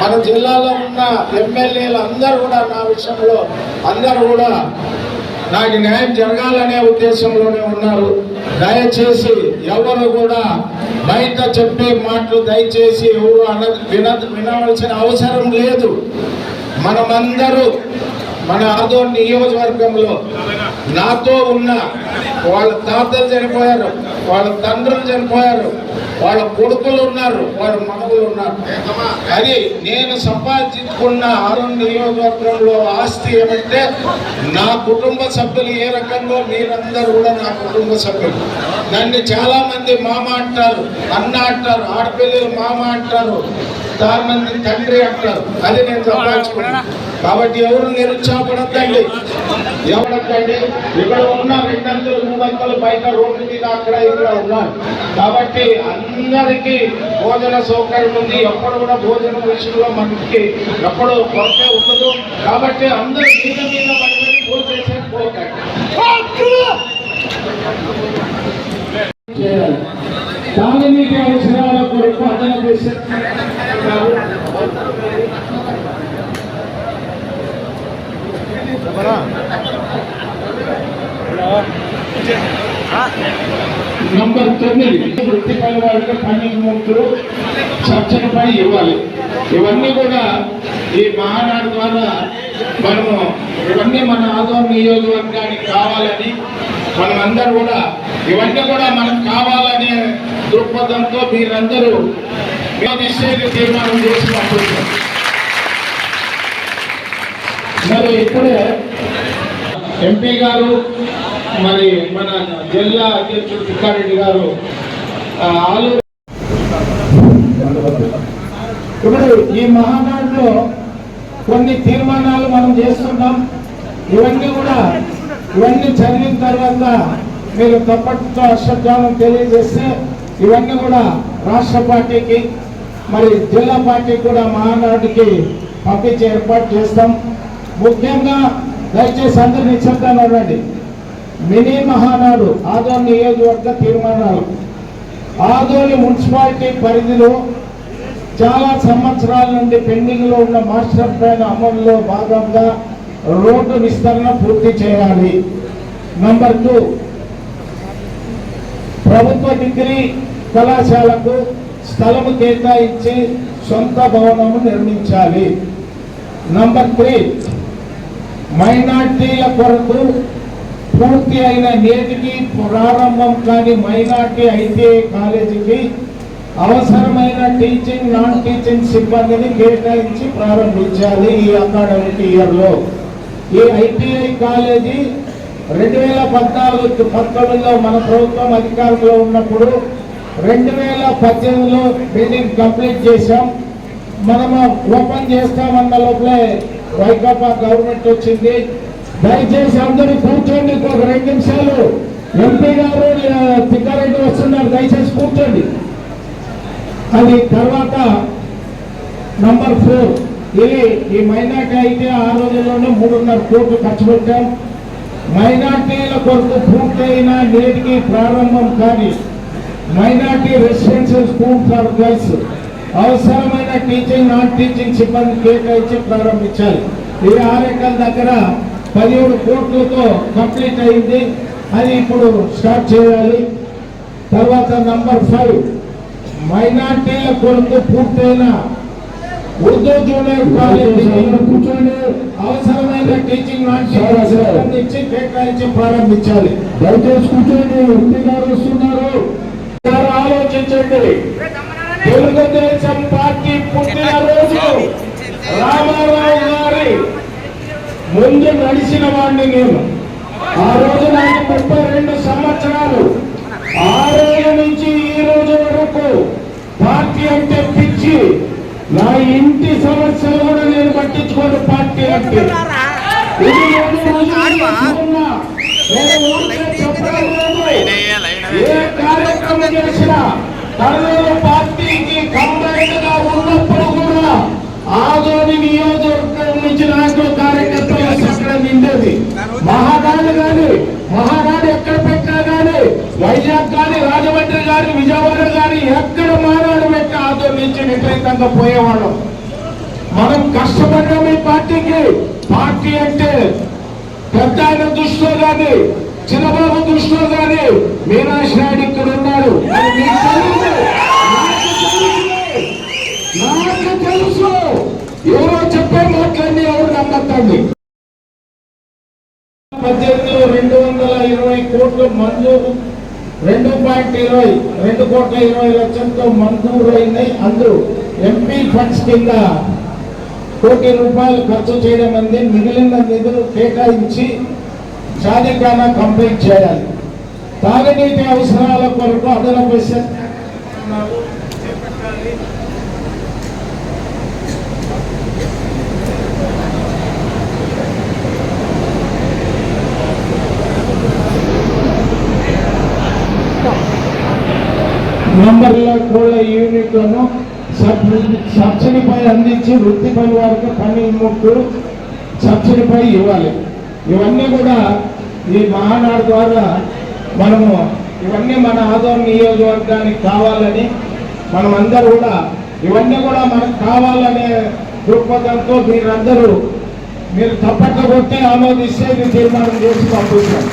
మన జిల్లాలో ఉన్న ఎమ్మెల్యేలు అందరూ కూడా నా విషయంలో అందరూ కూడా నాకు న్యాయం జరగాలనే ఉద్దేశంలోనే ఉన్నారు. దయచేసి ఎవరు కూడా బయట చెప్పే మాటలు దయచేసి ఎవరు అన విన వినవలసిన అవసరం లేదు. మనమందరూ మన ఆదో నియోజకవర్గంలో నాతో ఉన్న వాళ్ళ తాతలు చనిపోయారు వాళ్ళ తండ్రులు చనిపోయారు వాళ్ళ కొడుకులు ఉన్నారు వాళ్ళ మనవులు ఉన్నారు. అది నేను సంపాదించుకున్న ఆరు నియోజకవర్గంలో ఆస్తి ఏమంటే నా కుటుంబ సభ్యులు ఏ రకంగా మీరందరూ కూడా నా కుటుంబ సభ్యులు. నన్ను చాలా మంది మామ అంటారు అన్న అంటారు ఆడపిల్లలు మామ అంటారు చాలా మంది తండ్రి అంటారు. అది నేను సంపాదించుకున్నాను. కాబట్టి ఎవరు నిరుత్సాహపడద్దండి. ఎవడద్దండి? ఇక్కడ ఉన్న రెండంతులు మూడంతలు బయట రోడ్డు మీద అక్కడ ఇక్కడ ఉన్నారు కాబట్టి అందరికీ భోజన సౌకర్యం ఉంది. ఎప్పుడు కూడా భోజనం విషయంలో మనకి ఎప్పుడు కొరత ఉండదు. కాబట్టి అందరూ మీద మీద పడి భోజనం చేసే అవసరాల కొరకు అదనపు విషయాలు నంబర్ తొమ్మిది. వృత్తిపై వారికి పన్నెండు ముక్తులు చర్చలపై ఇవ్వాలి. ఇవన్నీ కూడా ఈ మహానాడు ద్వారా మనము ఇవన్నీ మన ఆదోళన నియోజకవర్గానికి కావాలని మనమందరూ కూడా ఇవన్నీ కూడా మనకు కావాలనే దృక్పథంతో మీరందరూ నిశ్చయ తీర్మానం చేసి పంపిస్తారు మరి ఇప్పుడే ఎంపీ గారు మరి మన జిల్లా అధ్యక్షుడు తిక్కారెడ్డి గారు ఆ, ఇప్పుడు ఈ మహానాడులో కొన్ని తీర్మానాలు మనం చేస్తున్నాం. ఇవన్నీ కూడా ఇవన్నీ చదివిన తర్వాత మీరు తప్పట్లో అశ్వత్థానం తెలియజేస్తే ఇవన్నీ కూడా రాష్ట్ర పార్టీకి మరి జిల్లా పార్టీకి కూడా మహానాడుకి పంపించే ఏర్పాటు చేస్తాం. ముఖ్యంగా దయచేసి అందరు నిశ్శబ్దాన్ని ఉండండి మినీ మహానాడు ఆదోని నియోజకవర్గ తీర్మానాలు. ఆదోని మున్సిపాలిటీ పరిధిలో చాలా సంవత్సరాల నుండి పెండింగ్లో ఉన్న మాస్టర్ ప్లాన్ అమలులో భాగంగా రోడ్డు విస్తరణ పూర్తి చేయాలి. నంబర్ టూ ప్రభుత్వ డిగ్రీ కళాశాలకు స్థలము కేటాయించి సొంత భవనము నిర్మించాలి. నంబర్ త్రీ మైనార్టీల కొరకు పూర్తి అయిన నేటికి ప్రారంభం కాని మైనార్టీ అయితే కాలేజీకి అవసరమైన టీచింగ్ నాన్ టీచింగ్ సిబ్బందిని కేటాయించి ప్రారంభించాలి ఈ అకాడమిక్ ఇయర్లో. ఈ ఐటీఐ కాలేజీ రెండు వేల పద్నాలుగు పంతొమ్మిదిలో మన ప్రభుత్వం అధికారంలో ఉన్నప్పుడు రెండు వేల పద్దెనిమిదిలో బిల్డింగ్ కంప్లీట్ చేశాం. మనము ఓపెన్ చేస్తామన్న లోపలే వైకాపా గవర్నమెంట్ వచ్చింది. దయచేసి అందరూ కూర్చోండి ఒక రెండు నిమిషాలు. ఎంపీ గారు తిక్కారెడ్డి వస్తున్నారు. దయచేసి కూర్చోండి. అది తర్వాత నంబర్ ఫోర్. ఇది ఈ మైనార్టీ అయితే ఆ రోజుల్లోనే మూడున్నర కోట్లు ఖర్చు పెట్టాం. మైనార్టీల కొరకు పూర్తయిన నేటికి ప్రారంభం కానీ minority residential school for girls అవసరమైన టీచింగ్ నాన్ టీచింగ్ సిబ్బంది కేటాయించి ప్రారంభించాలి. ఈ ఆరెకల దగ్గర పదిహేడు కోట్లతో కంప్లీట్ అయింది. అది ఇప్పుడు స్టార్ట్ చేయాలి. తర్వాత నంబర్ ఫైవ్ మైనార్టీల కొరకు పూర్తయిన ఉర్దూ జూనియర్ కాలేజీ. కూర్చొని అవసరమైన టీచింగ్ ఇచ్చి కేటాయించి ప్రారంభించాలి. దయచేసి కూర్చొని గారు వస్తున్నారు. ఆలోచించండి. ముందు నడిచిన వాడిని నేను. ఆ రోజు నాకు ముప్పై రెండు సంవత్సరాలు. ఆ రోజు నుంచి ఈ రోజు వరకు పార్టీ అంటే పిచ్చి. నా ఇంటి సమస్యలు కూడా నేను పట్టించుకోను పార్టీ అంటే. ఇది ఏ కార్యక్రమం చేసినా కర్నూలు పార్టీకి కంబైన్గా ఉన్నప్పుడు కూడా ఆదోని నియోజకవర్గం నుంచి నాకు నిండేది మహానాడు గాని మహానాడు ఎక్కడ పెట్టినా గాని వైజాగ్ గాని రాజమండ్రి గాని విజయవాడ గాని ఎక్కడ మహానాడు పెట్టి ఆదోని నుంచి విపరీతంగా పోయేవాళ్ళం. మనం కష్టపడ్డాం ఈ పార్టీకి. పార్టీ అంటే పెద్ద ఆయన దృష్టిలో కానీ చిన్నబాబు దృష్టిలో కానీ మీనాక్షి నాయుడు ఇక్కడ ఉన్నాడు. నాకు తెలుసు. నాకు తెలుసు. ఎవరో చెప్పే మాటలన్నీ ఎవరు నమ్మద్దండి పద్దెనిమిదిలో రెండు వందల ఇరవై కోట్లు మంజూరు. రెండు పాయింట్ ఇరవై రెండు కోట్ల ఇరవై లక్షలతో మంజూరు అయినాయి అందరూ ఎంపీ ఫండ్స్ కింద కోటి రూపాయలు ఖర్చు చేయడం అంది. మిగిలిన నిధులు కేటాయించి షాదీఖానా కంప్లీట్ చేయాలి. తాగునీటి అవసరాల కొరకు అదనపు చేపట్టాలి. కూడా యూనిట్లను సబ్సిడీపై అందించి వృత్తి పని వారికి పని ముట్టు సబ్సిడీపై ఇవ్వాలి. ఇవన్నీ కూడా ఈ మహానాడు ద్వారా మనము ఇవన్నీ మన ఆదోళన నియోజకవర్గానికి కావాలని మనం అందరూ కూడా ఇవన్నీ కూడా మనకు కావాలనే దృక్పథంతో మీరందరూ మీరు తప్పక కొట్టి ఆమోదిస్తే ఇది తీర్మానం చేసి పంపిస్తాం